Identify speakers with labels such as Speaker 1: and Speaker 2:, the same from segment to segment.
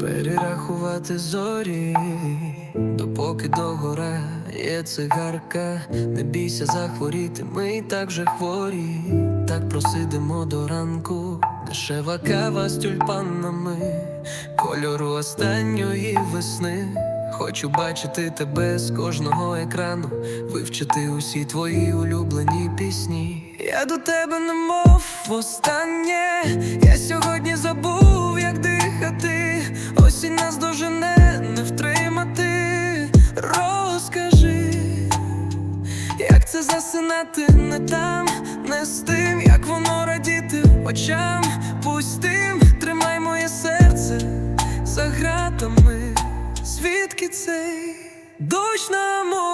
Speaker 1: перерахувати зорі, допоки догорає цигарка, не бійся захворіти, ми і так вже хворі, так просидимо до ранку, дешева кава з тюльпанами, кольору останньої весни. Хочу бачити тебе з кожного екрану, вивчити усі твої улюблені пісні. Я до тебе немов востаннє. Я сьогодні забув, це засинати не там, не з тим, як воно радіти очам пусть тим, тримай моє серце за гратами. Звідки цей дощ на мою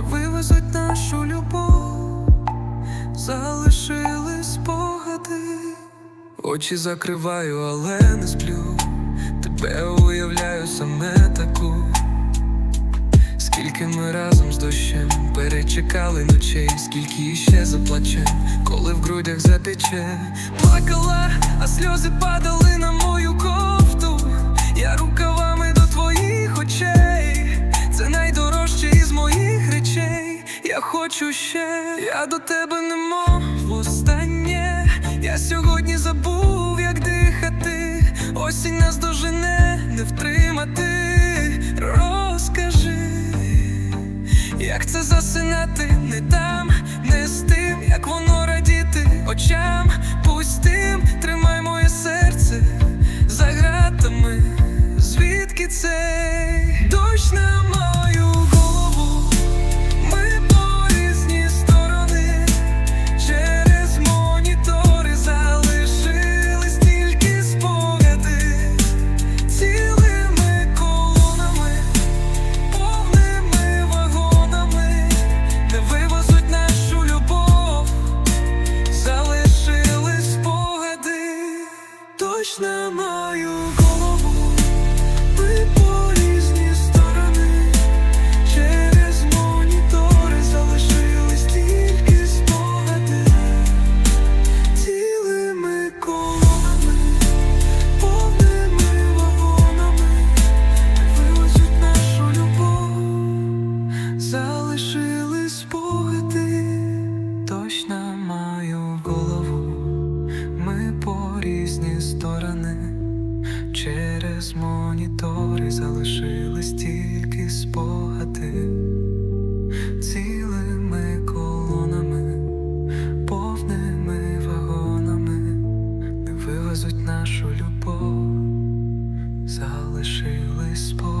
Speaker 1: де вивезуть нашу любов, залишились спогади. Очі закриваю, але не сплю. Тебе уявляю саме таку. Скільки ми разом з дощем перечекали ночей, скільки ще заплачем, коли в грудях запече, плакала, а сльози падали на мою кофту. Хочу ще, я до тебе немов востаннє. Я сьогодні забув, як дихати. Осінь нас дожене, не втримати. Розкажи, як це засинати не там, не з тим, як воно радіти очам пустим, тримай моє серце за гратами. Звідки цей ніч на мою голову, ми по різні сторони, через монітори залишились тільки спогади, цілими колонами, повними вагонами, вивезуть нашу любов, залишились спогади.